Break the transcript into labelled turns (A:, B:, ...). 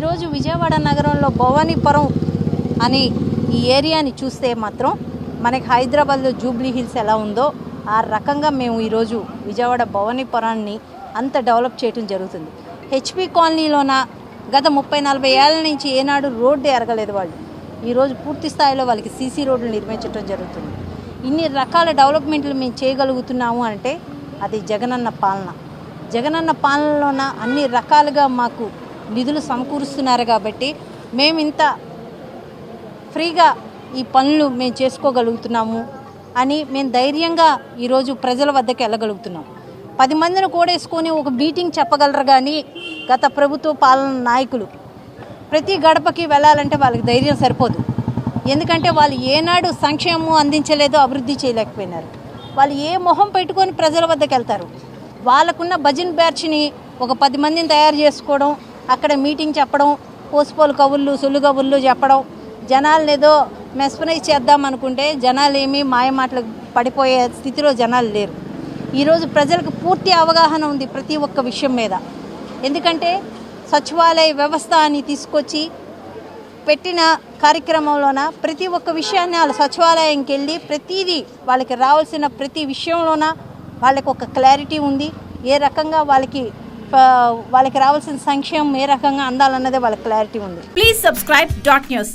A: ఈరోజు విజయవాడ నగరంలో భవానీపురం అని ఈ ఏరియాని చూస్తే మాత్రం మనకి హైదరాబాద్లో జూబ్లీ హిల్స్ ఎలా ఉందో ఆ రకంగా మేము ఈరోజు విజయవాడ భవానీపురాన్ని అంత డెవలప్ చేయడం జరుగుతుంది. హెచ్పి కాలనీలోన గత ముప్పై నలభై ఏళ్ళ నుంచి ఏనాడు రోడ్డు ఎరగలేదు వాళ్ళు. ఈరోజు పూర్తి స్థాయిలో వాళ్ళకి సీసీ రోడ్లు నిర్మించడం జరుగుతుంది. ఇన్ని రకాల డెవలప్మెంట్లు మేము చేయగలుగుతున్నాము అంటే అది జగనన్న పాలన. జగనన్న పాలనలోన అన్ని రకాలుగా మాకు నిధులు సమకూరుస్తున్నారు కాబట్టి మేము ఇంత ఫ్రీగా ఈ పనులు మేము చేసుకోగలుగుతున్నాము అని మేము ధైర్యంగా ఈరోజు ప్రజల వద్దకు వెళ్ళగలుగుతున్నాం. పది మందిని కూడేసుకొని ఒక మీటింగ్ చెప్పగలరు కానీ గత ప్రభుత్వ పాలన నాయకులు ప్రతి గడపకి వెళ్ళాలంటే వాళ్ళకి ధైర్యం సరిపోదు. ఎందుకంటే వాళ్ళు ఏనాడు సంక్షేమం అందించలేదో అభివృద్ధి చేయలేకపోయినారు. వాళ్ళు ఏ మొహం పెట్టుకొని ప్రజల వద్దకు వెళ్తారు? వాళ్ళకున్న భజన్ బ్యాచ్ని ఒక పది మందిని తయారు చేసుకోవడం అక్కడ మీటింగ్ చెప్పడం పోసుపోలు కబుర్లు సొల్లు కబుర్లు చెప్పడం. జనాలను ఏదో మెస్పనైజ్ చేద్దాం అనుకుంటే జనాలు ఏమీ మాయమాటలు పడిపోయే స్థితిలో జనాలు లేరు. ఈరోజు ప్రజలకు పూర్తి అవగాహన ఉంది ప్రతి ఒక్క విషయం మీద. ఎందుకంటే సచివాలయ వ్యవస్థ అని తీసుకొచ్చి పెట్టిన కార్యక్రమంలోన ప్రతి ఒక్క విషయాన్ని వాళ్ళ సచివాలయంకి వెళ్ళి ప్రతిదీ వాళ్ళకి రావాల్సిన ప్రతి విషయంలోన వాళ్ళకి ఒక క్లారిటీ ఉంది. ఏ రకంగా వాళ్ళకి వాళ్ళకి రావాల్సిన సంక్షేమం ఏ రకంగా అందాలన్నదే వాళ్ళకి క్లారిటీ ఉంది
B: Please subscribe dot news.